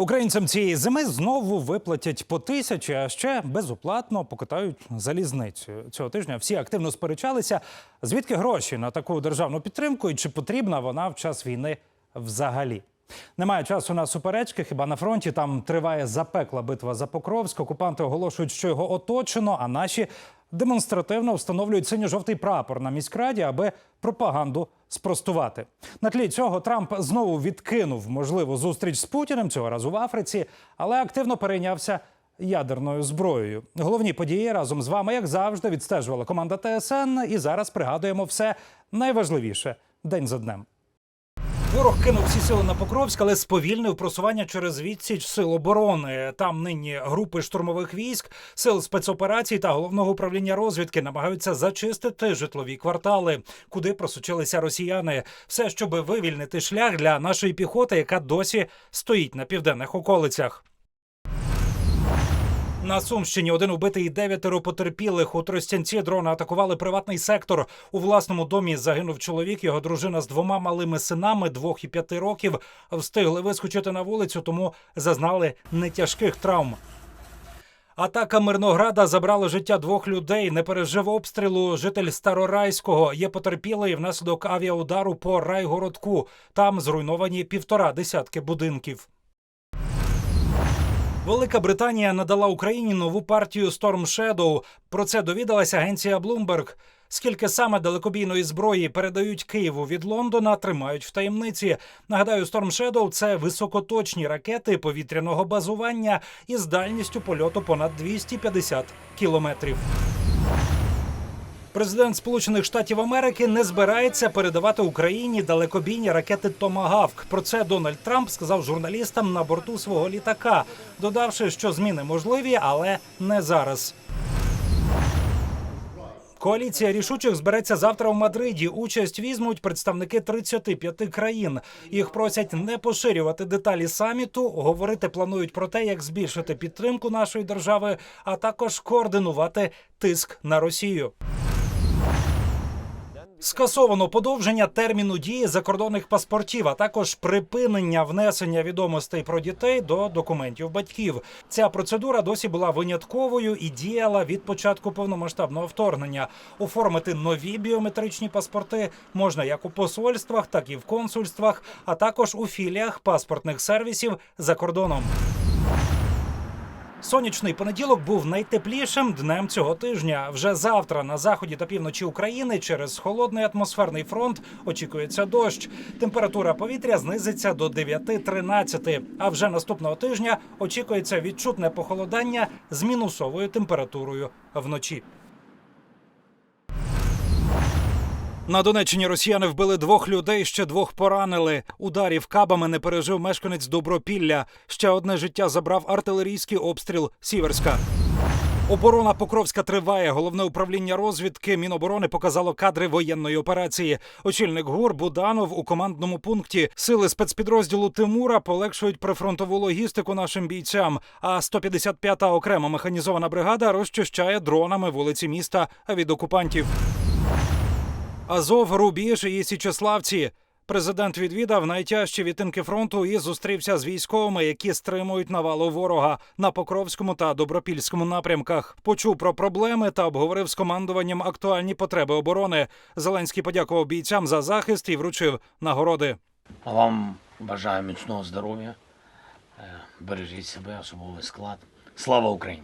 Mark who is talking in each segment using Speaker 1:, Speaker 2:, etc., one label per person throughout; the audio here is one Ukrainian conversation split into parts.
Speaker 1: Українцям цієї зими знову виплатять по тисячі, а ще безоплатно покатають залізницю. Цього тижня всі активно сперечалися, звідки гроші на таку державну підтримку і чи потрібна вона в час війни взагалі. Немає часу на суперечки. Хіба на фронті там триває запекла битва за Покровськ. Окупанти оголошують, що його оточено, а наші демонстративно встановлюють синьо-жовтий прапор на міськраді, аби пропаганду спростувати. На тлі цього Трамп знову відкинув можливу зустріч з Путіним цього разу в Африці, але активно перейнявся ядерною зброєю. Головні події разом з вами, як завжди, відстежувала команда ТСН. І зараз пригадуємо все найважливіше день за днем. Ворог кинув всі сили на Покровськ, але сповільнив просування через відсіч сил оборони. Там нині групи штурмових військ, сил спецоперацій та головного управління розвідки намагаються зачистити житлові квартали, куди просочилися росіяни. Все, щоб вивільнити шлях для нашої піхоти, яка досі стоїть на південних околицях. На Сумщині один убитий і дев'ятеро потерпілих. У Тростянці дрона атакували приватний сектор. У власному домі загинув чоловік. Його дружина з двома малими синами, двох і п'яти років, встигли вискочити на вулицю, тому зазнали нетяжких травм. Атака Мирнограда забрала життя двох людей. Не пережив обстрілу. Житель Старорайського є потерпілий внаслідок авіаудару по райгородку. Там зруйновані півтора десятки будинків. Велика Британія надала Україні нову партію Storm Shadow. Про це довідалася агенція Bloomberg. Скільки саме далекобійної зброї передають Києву від Лондона, тримають в таємниці. Нагадаю, Storm Shadow – це високоточні ракети повітряного базування із дальністю польоту понад 250 кілометрів. Президент Сполучених Штатів Америки не збирається передавати Україні далекобійні ракети Томагавк. Про це Дональд Трамп сказав журналістам на борту свого літака, додавши, що зміни можливі, але не зараз. Коаліція рішучих збереться завтра в Мадриді. Участь візьмуть представники 35 країн. Їх просять не поширювати деталі саміту. Говорити планують про те, як збільшити підтримку нашої держави, а також координувати тиск на Росію. Скасовано подовження терміну дії закордонних паспортів, а також припинення внесення відомостей про дітей до документів батьків. Ця процедура досі була винятковою і діяла від початку повномасштабного вторгнення. Оформити нові біометричні паспорти можна як у посольствах, так і в консульствах, а також у філіях паспортних сервісів за кордоном. Сонячний понеділок був найтеплішим днем цього тижня. Вже завтра на заході та півночі України через холодний атмосферний фронт очікується дощ. Температура повітря знизиться до 9-13. А вже наступного тижня очікується відчутне похолодання з мінусовою температурою вночі. На Донеччині росіяни вбили двох людей, ще двох поранили. Ударів кабами не пережив мешканець Добропілля. Ще одне життя забрав артилерійський обстріл Сіверська. Оборона Покровська триває. Головне управління розвідки Міноборони показало кадри воєнної операції. Очільник ГУР Буданов у командному пункті сили спецпідрозділу Тимура полегшують прифронтову логістику нашим бійцям. А 155-та окрема механізована бригада розчищає дронами вулиці міста від окупантів. Азов, Рубіж і Січеславці. Президент відвідав найтяжчі відтинки фронту і зустрівся з військовими, які стримують навалу ворога на Покровському та Добропільському напрямках. Почув про проблеми та обговорив з командуванням актуальні потреби оборони. Зеленський подякував бійцям за захист і вручив нагороди.
Speaker 2: А вам бажаю міцного здоров'я. Е, Бережіть себе, особовий склад. Слава Україні!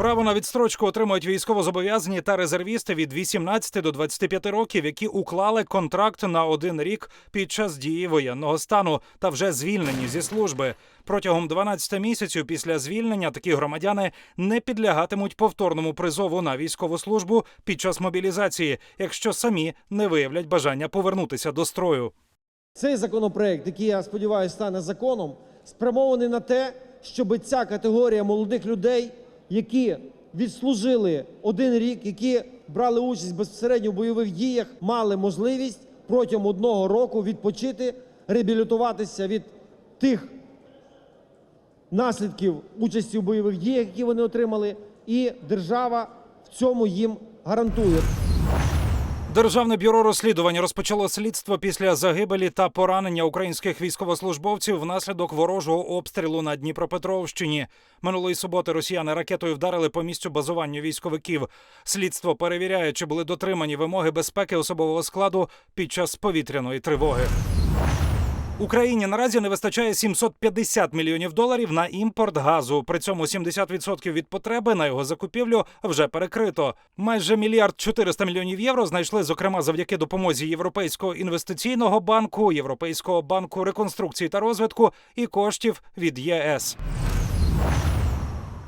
Speaker 1: Право на відстрочку отримують військовозобов'язані та резервісти від 18 до 25 років, які уклали контракт на один рік під час дії воєнного стану та вже звільнені зі служби. Протягом 12 місяців після звільнення такі громадяни не підлягатимуть повторному призову на військову службу під час мобілізації, якщо самі не виявлять бажання повернутися до строю.
Speaker 3: Цей законопроект, який я сподіваюся стане законом, спрямований на те, щоб ця категорія молодих людей, які відслужили один рік, які брали участь безпосередньо в бойових діях, мали можливість протягом одного року відпочити, реабілітуватися від тих наслідків участі в бойових діях, які вони отримали, і держава в цьому їм гарантує.
Speaker 1: Державне бюро розслідувань розпочало слідство після загибелі та поранення українських військовослужбовців внаслідок ворожого обстрілу на Дніпропетровщині. Минулої суботи росіяни ракетою вдарили по місцю базування військовиків. Слідство перевіряє, чи були дотримані вимоги безпеки особового складу під час повітряної тривоги. Україні наразі не вистачає 750 мільйонів доларів на імпорт газу. При цьому 70% від потреби на його закупівлю вже перекрито. Майже мільярд 400 мільйонів євро знайшли, зокрема, завдяки допомозі Європейського інвестиційного банку, Європейського банку реконструкції та розвитку і коштів від ЄС.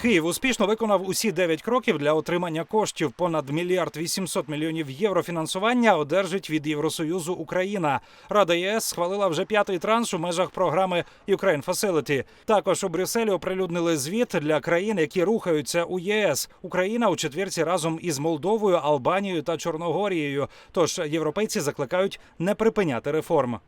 Speaker 1: Київ успішно виконав усі 9 кроків для отримання коштів. Понад мільярд 800 мільйонів євро фінансування одержить від Євросоюзу Україна. Рада ЄС схвалила вже п'ятий транш у межах програми Ukraine Facility. Також у Брюсселі оприлюднили звіт для країн, які рухаються у ЄС. Україна у четвірці разом із Молдовою, Албанією та Чорногорією. Тож європейці закликають не припиняти реформ.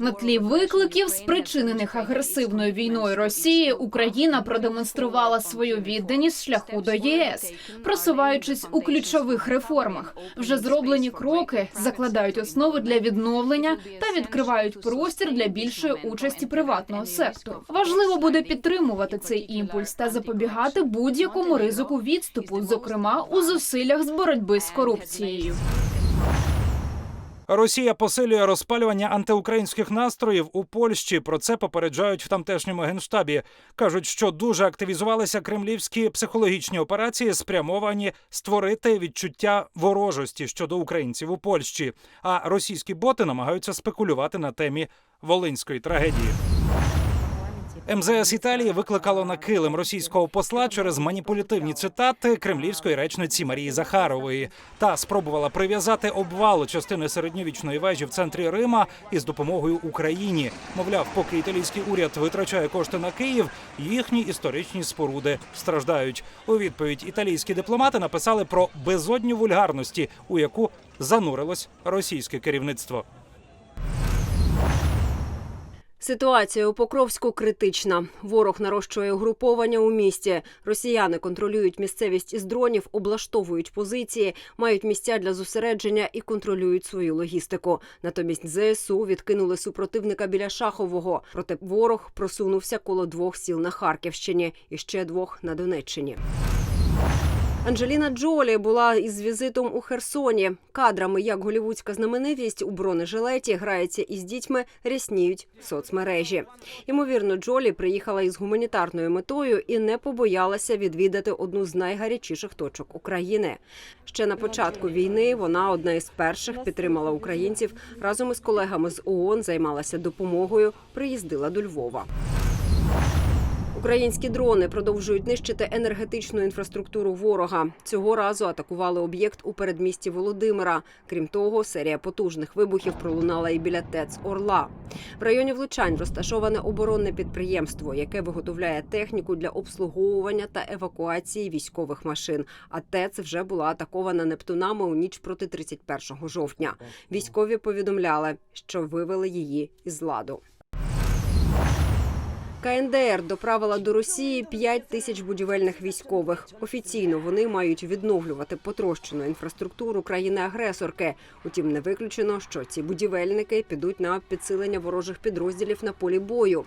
Speaker 4: На тлі викликів, спричинених агресивною війною Росії, Україна продемонструвала свою відданість шляху до ЄС, просуваючись у ключових реформах. Вже зроблені кроки закладають основи для відновлення та відкривають простір для більшої участі приватного сектору. Важливо буде підтримувати цей імпульс та запобігати будь-якому ризику відступу, зокрема у зусиллях з боротьби з корупцією.
Speaker 1: Росія посилює розпалювання антиукраїнських настроїв у Польщі. Про це попереджають в тамтешньому генштабі. кажуть, що дуже активізувалися кремлівські психологічні операції, спрямовані створити відчуття ворожості щодо українців у Польщі. А російські боти намагаються спекулювати на темі волинської трагедії. МЗС Італії викликало на килим російського посла через маніпулятивні цитати кремлівської речниці Марії Захарової та спробувала прив'язати обвал частини середньовічної вежі в центрі Рима із допомогою Україні. Мовляв, поки італійський уряд витрачає кошти на Київ, їхні історичні споруди страждають. У відповідь італійські дипломати написали про безодню вульгарності, у яку занурилось російське керівництво.
Speaker 5: Ситуація у Покровську критична. Ворог нарощує угруповання у місті. Росіяни контролюють місцевість із дронів, облаштовують позиції, мають місця для зосередження і контролюють свою логістику. Натомість ЗСУ відкинули супротивника біля Шахового. Проте ворог просунувся коло двох сіл на Харківщині і ще двох на Донеччині. Анджеліна Джолі була із візитом у Херсоні. Кадрами, як голівудська знаменитість у бронежилеті грається із дітьми, рясніють соцмережі. Ймовірно, Джолі приїхала із гуманітарною метою і не побоялася відвідати одну з найгарячіших точок України. Ще на початку війни вона одна із перших підтримала українців разом із колегами з ООН, займалася допомогою, приїздила до Львова. Українські дрони продовжують нищити енергетичну інфраструктуру ворога. Цього разу атакували об'єкт у передмісті Володимира. Крім того, серія потужних вибухів пролунала і біля ТЕЦ Орла. В районі влучань розташоване оборонне підприємство, яке виготовляє техніку для обслуговування та евакуації військових машин. А ТЕЦ вже була атакована нептунами у ніч проти 31 жовтня. Військові повідомляли, що вивели її із ладу. КНДР доправила до Росії 5 тисяч будівельних військових. Офіційно вони мають відновлювати потрощену інфраструктуру країни-агресорки. Утім, не виключено, що ці будівельники підуть на підсилення ворожих підрозділів на полі бою.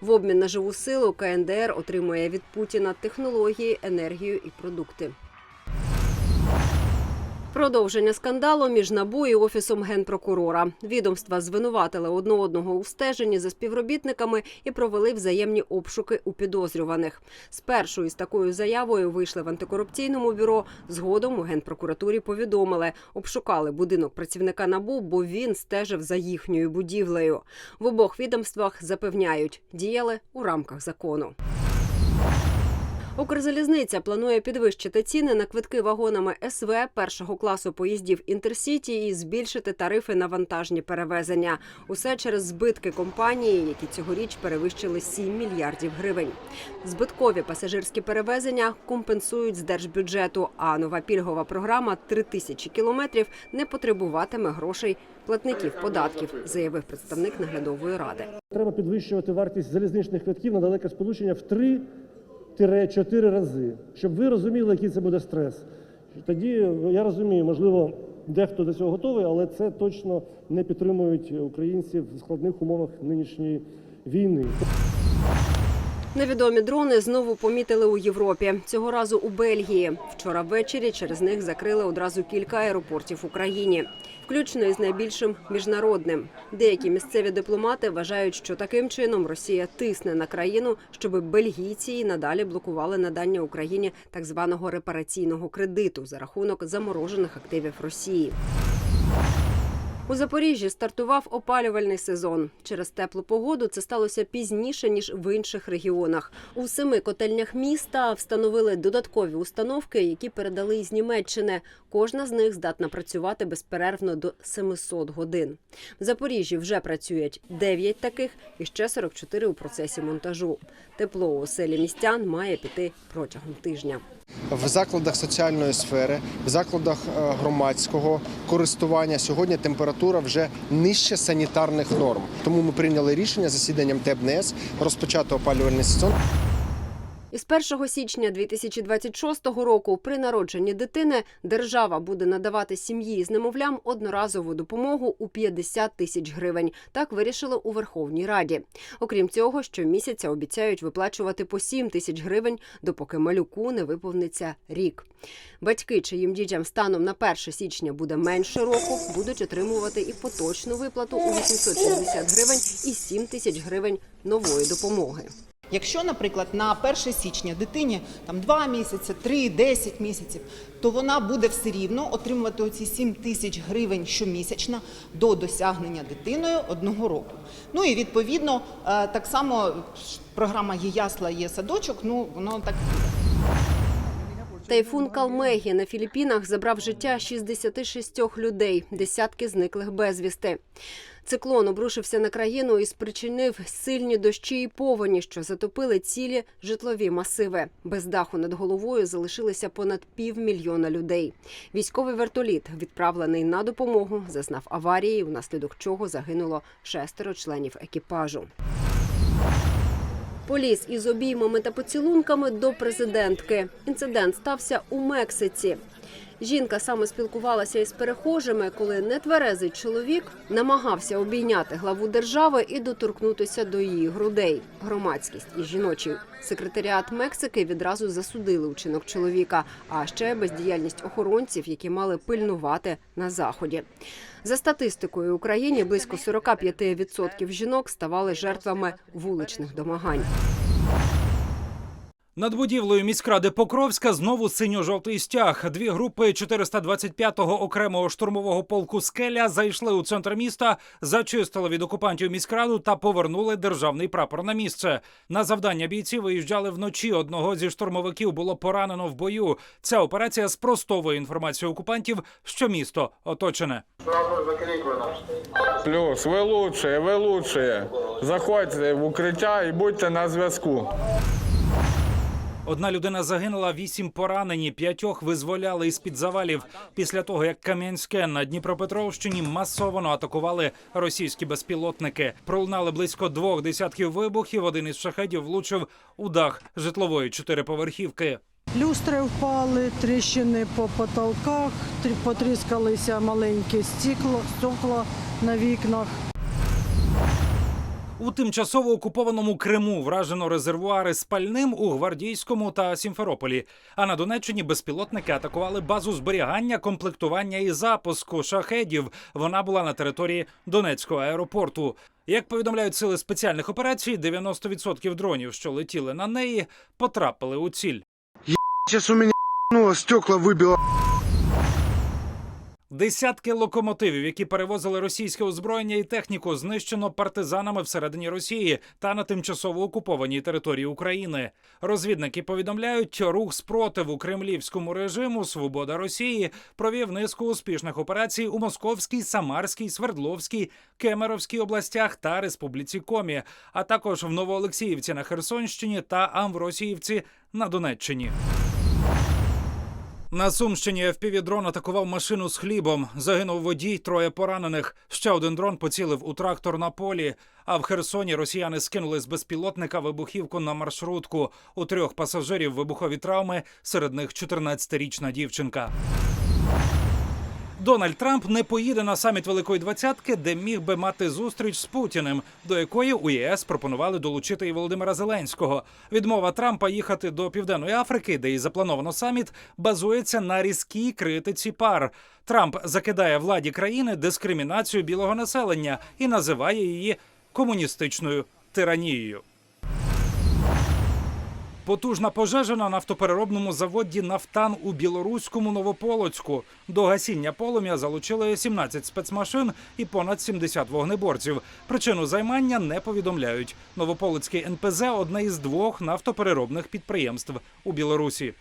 Speaker 5: В обмін на живу силу КНДР отримує від Путіна технології, енергію і продукти. Продовження скандалу між НАБУ і офісом генпрокурора. Відомства звинуватили одне одного у стеженні за співробітниками і провели взаємні обшуки у підозрюваних. Спершу із такою заявою вийшли в антикорупційному бюро. Згодом у генпрокуратурі повідомили, обшукали будинок працівника НАБУ, бо він стежив за їхньою будівлею. В обох відомствах запевняють, діяли у рамках закону. Укрзалізниця планує підвищити ціни на квитки вагонами СВ першого класу поїздів інтерсіті і збільшити тарифи на вантажні перевезення. Усе через збитки компанії, які цьогоріч перевищили 7 мільярдів гривень. Збиткові пасажирські перевезення компенсують з держбюджету. А нова пільгова програма «3 тисячі кілометрів не потребуватиме грошей платників податків, заявив представник наглядової ради.
Speaker 6: Треба підвищувати вартість залізничних квитків на далеке сполучення в 3-4 рази, щоб ви розуміли, який це буде стрес. Тоді я розумію, можливо, дехто до цього готовий, але це точно не підтримують українців в складних умовах нинішньої війни.
Speaker 5: Невідомі дрони знову помітили у Європі. Цього разу у Бельгії. Вчора ввечері через них закрили одразу кілька аеропортів Україні, включно із найбільшим міжнародним. Деякі місцеві дипломати вважають, що таким чином Росія тисне на країну, щоб бельгійці і надалі блокували надання Україні так званого репараційного кредиту за рахунок заморожених активів Росії. У Запоріжжі стартував опалювальний сезон. Через теплу погоду це сталося пізніше ніж в інших регіонах. У семи котельнях міста встановили додаткові установки, які передали із Німеччини. Кожна з них здатна працювати безперервно до 700 годин. В Запоріжжі вже працюють 9 таких і ще 44 у процесі монтажу. Тепло у оселі містян має піти протягом тижня.
Speaker 7: В закладах соціальної сфери, в закладах е, громадського користування сьогодні температура вже нижче санітарних норм. Тому ми прийняли рішення засіданням ТЕБНС розпочати опалювальний сезон.
Speaker 5: Із 1 січня 2026 року при народженні дитини держава буде надавати сім'ї з немовлям одноразову допомогу у 50 тисяч гривень. Так вирішили у Верховній Раді. Окрім цього, щомісяця обіцяють виплачувати по 7 тисяч гривень, допоки малюку не виповниться рік. Батьки, чиїм дітям станом на 1 січня буде менше року, будуть отримувати і поточну виплату у 860 гривень і 7 тисяч гривень нової допомоги.
Speaker 8: Якщо, наприклад, на 1 січня дитині там 2 місяці, 3, 10 місяців, то вона буде все рівно отримувати оці 7 тисяч гривень щомісячно до досягнення дитиною одного року. Ну і відповідно е, так само програма є ясла, є садочок. Ну воно так.
Speaker 5: Тайфун Калмегі на Філіппінах забрав життя 66 людей, десятки зниклих безвісти. Циклон обрушився на країну і спричинив сильні дощі і повені, що затопили цілі житлові масиви. Без даху над головою залишилися понад півмільйона людей. Військовий вертоліт, відправлений на допомогу, зазнав аварії, внаслідок чого загинуло шестеро членів екіпажу. Поліз із обіймами та поцілунками до президентки. Інцидент стався у Мексиці. Жінка саме спілкувалася із перехожими, коли нетверезий чоловік намагався обійняти главу держави і доторкнутися до її грудей. Громадськість і жіночий секретаріат Мексики відразу засудили учинок чоловіка, а ще бездіяльність охоронців, які мали пильнувати на заході. За статистикою Україні близько 45% жінок ставали жертвами вуличних домагань.
Speaker 1: Над будівлею міськради Покровська знову синьо-жовтий стяг. Дві групи 425-го окремого штурмового полку Скеля зайшли у центр міста, зачистили від окупантів міськраду та повернули державний прапор на місце. На завдання бійці виїжджали вночі. Одного зі штурмовиків було поранено в бою. Ця операція спростовує інформацію окупантів, що місто оточене.
Speaker 9: Плюс, ви лучшие, ви лучшие. Заходьте в укриття і будьте на зв'язку.
Speaker 1: Одна людина загинула, вісім поранені, п'ятьох визволяли із під завалів після того, як Кам'янське на Дніпропетровщині масово атакували російські безпілотники. Пролунали близько двох десятків вибухів. Один із шахедів влучив у дах житлової чотириповерхівки.
Speaker 10: Люстри впали, тріщини по потолках, трі- потріскалися маленькі стекло, стекла на вікнах.
Speaker 1: У тимчасово окупованому Криму вражено резервуари з пальним у Гвардійському та Сімферополі. А на Донеччині безпілотники атакували базу зберігання, комплектування і запуску шахедів. Вона була на території Донецького аеропорту. Як повідомляють сили спеціальних операцій, 90% дронів, що летіли на неї, потрапили у ціль.
Speaker 11: Сейчас у меня ну, стекла выбило.
Speaker 1: Десятки локомотивів, які перевозили російське озброєння і техніку, знищено партизанами всередині Росії та на тимчасово окупованій території України. Розвідники повідомляють, рух спротиву кремлівському режиму Свобода Росії провів низку успішних операцій у Московській, Самарській, Свердловській, Кемеровській областях та Республіці Комі, а також в Новоолексіївці на Херсонщині та Амвросіївці на Донеччині. На Сумщині FPV-дрон атакував машину з хлібом. Загинув водій, троє поранених. Ще один дрон поцілив у трактор на полі. А в Херсоні росіяни скинули з безпілотника вибухівку на маршрутку. У трьох пасажирів вибухові травми, серед них 14-річна дівчинка. Дональд Трамп не поїде на саміт Великої Двадцятки, де міг би мати зустріч з Путіним, до якої у ЄС пропонували долучити і Володимира Зеленського. Відмова Трампа їхати до Південної Африки, де і заплановано саміт, базується на різкій критиці пар. Трамп закидає владі країни дискримінацію білого населення і називає її комуністичною тиранією. Потужна пожежа на нафтопереробному заводі Нафтан у білоруському Новополоцьку. До гасіння полум'я залучили 17 спецмашин і понад 70 вогнеборців. Причину займання не повідомляють. Новополоцький НПЗ одне із двох нафтопереробних підприємств у Білорусі.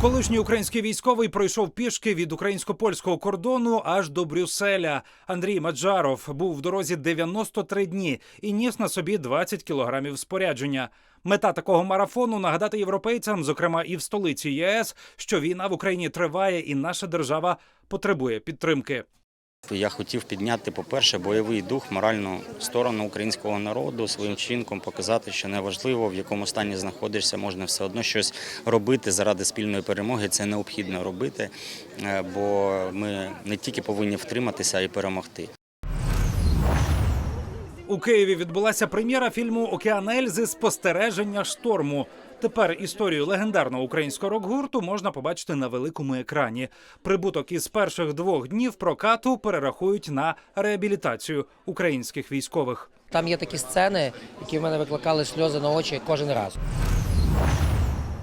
Speaker 1: Колишній український військовий пройшов пішки від українсько-польського кордону аж до Брюсселя. Андрій Маджаров був в дорозі 93 дні і ніс на собі 20 кілограмів спорядження. Мета такого марафону нагадати європейцям, зокрема і в столиці ЄС, що війна в Україні триває, і наша держава потребує підтримки.
Speaker 12: Я хотів підняти, по-перше, бойовий дух, моральну сторону українського народу, своїм чинком показати, що неважливо, в якому стані знаходишся, можна все одно щось робити заради спільної перемоги. Це необхідно робити, е, бо ми не тільки повинні втриматися, а й перемогти.
Speaker 1: У Києві відбулася прем'єра фільму Океан Ельзи Спостереження шторму. Тепер історію легендарного українського рок-гурту можна побачити на великому екрані. Прибуток із перших двох днів прокату перерахують на реабілітацію українських військових.
Speaker 13: Там є такі сцени, які в мене викликали сльози на очі кожен раз.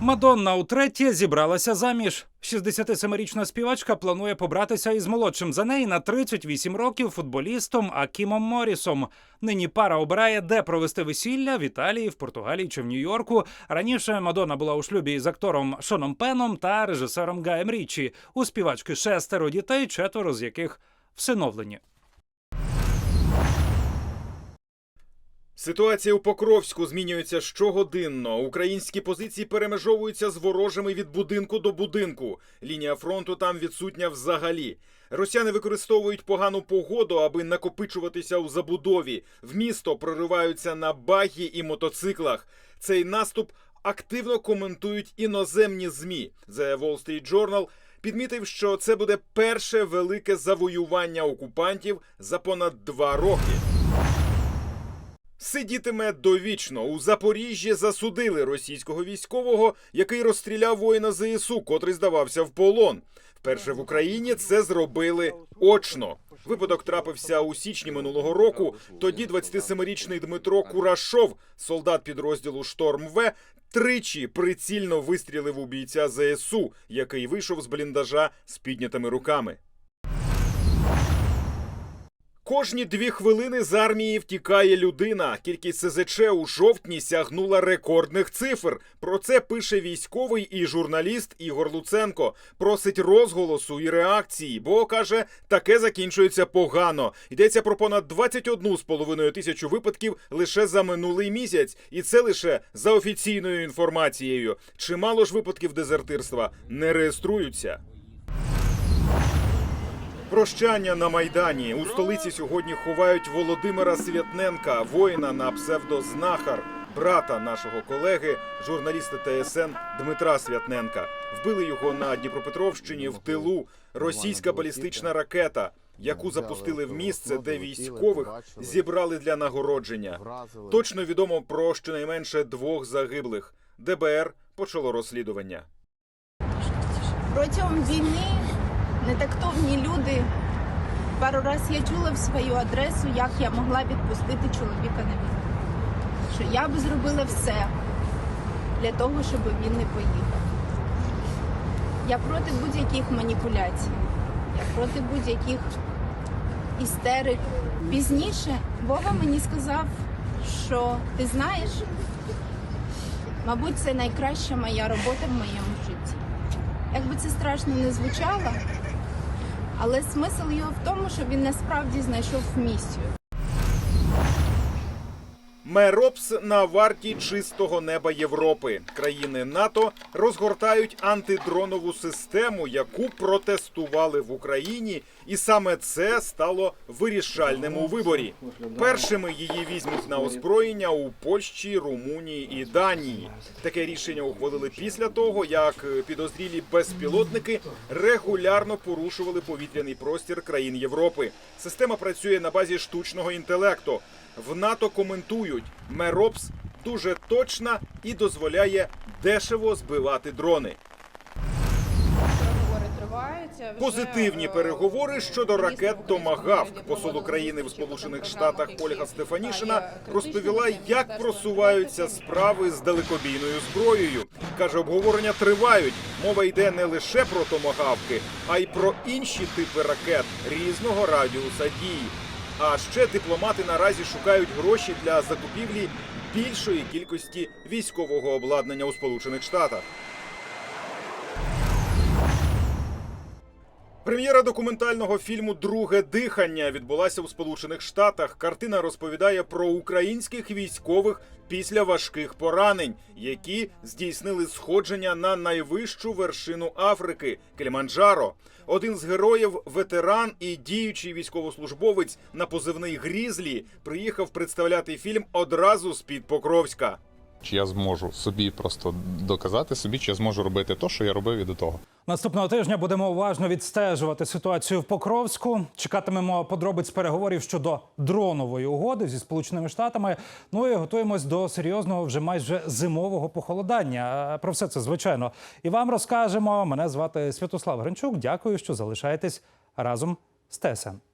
Speaker 1: Мадонна утретє зібралася заміж. 67-річна співачка планує побратися із молодшим за неї на 38 років футболістом Акімом Морісом. Нині пара обирає, де провести весілля в Італії, в Португалії чи в Нью-Йорку. Раніше Мадонна була у шлюбі з актором Шоном Пеном та режисером Гаєм Річі. У співачки шестеро дітей, четверо з яких всиновлені.
Speaker 14: Ситуація у Покровську змінюється щогодинно. Українські позиції перемежовуються з ворожими від будинку до будинку. Лінія фронту там відсутня взагалі. Росіяни використовують погану погоду, аби накопичуватися у забудові. В місто прориваються на багі і мотоциклах. Цей наступ активно коментують іноземні змі. The Wall Street Journal підмітив, що це буде перше велике завоювання окупантів за понад два роки. Сидітиме довічно. У Запоріжжі засудили російського військового, який розстріляв воїна ЗСУ, котрий здавався в полон. Вперше в Україні це зробили очно. Випадок трапився у січні минулого року. Тоді 27-річний Дмитро Курашов, солдат підрозділу Шторм В, тричі прицільно вистрілив у бійця ЗСУ, який вийшов з бліндажа з піднятими руками. Кожні дві хвилини з армії втікає людина. Кількість СЗЧ у жовтні сягнула рекордних цифр. Про це пише військовий і журналіст Ігор Луценко. Просить розголосу і реакції, бо каже, таке закінчується погано. Йдеться про понад 21,5 тисячу випадків лише за минулий місяць, і це лише за офіційною інформацією. Чимало ж випадків дезертирства не реєструються. Прощання на майдані у столиці сьогодні ховають Володимира Святненка, воїна на псевдознахар, брата нашого колеги, журналіста ТСН Дмитра Святненка. Вбили його на Дніпропетровщині в тилу. Російська балістична ракета, яку запустили в місце, де військових зібрали для нагородження. Точно відомо про щонайменше двох загиблих. ДБР почало розслідування.
Speaker 15: Протягом війни нетактовні люди. Пару раз я чула в свою адресу, як я могла відпустити чоловіка на війну. Що я би зробила все для того, щоб він не поїхав. Я проти будь-яких маніпуляцій, я проти будь-яких істерик. Пізніше Вова мені сказав, що ти знаєш, мабуть, це найкраща моя робота в моєму житті. Як би це страшно не звучало, але смисл його в тому, що він насправді знайшов місію.
Speaker 14: Меропс на варті чистого неба Європи. Країни НАТО розгортають антидронову систему, яку протестували в Україні, і саме це стало вирішальним у виборі. Першими її візьмуть на озброєння у Польщі, Румунії і Данії. Таке рішення ухвалили після того, як підозрілі безпілотники регулярно порушували повітряний простір країн Європи. Система працює на базі штучного інтелекту. В НАТО коментують, Меропс дуже точна і дозволяє дешево збивати дрони. Позитивні переговори щодо ракет Томагавк. Посол України в Сполучених Штатах Ольга Стефанішина розповіла, як просуваються справи з далекобійною зброєю. каже, обговорення тривають. Мова йде не лише про томагавки, а й про інші типи ракет різного радіуса дії. А ще дипломати наразі шукають гроші для закупівлі більшої кількості військового обладнання у Сполучених Штатах. Прем'єра документального фільму Друге дихання відбулася у Сполучених Штатах. Картина розповідає про українських військових після важких поранень, які здійснили сходження на найвищу вершину Африки Кельманджаро. Один з героїв, ветеран і діючий військовослужбовець на позивний Грізлі, приїхав представляти фільм одразу з під Покровська.
Speaker 16: Чи я зможу собі просто доказати собі, чи я зможу робити те, що я робив і до того.
Speaker 1: Наступного тижня будемо уважно відстежувати ситуацію в Покровську. Чекатимемо подробиць переговорів щодо дронової угоди зі сполученими штатами. Ну і готуємось до серйозного вже майже зимового похолодання. Про все це звичайно і вам розкажемо. Мене звати Святослав Гринчук. Дякую, що залишаєтесь разом з ТСН.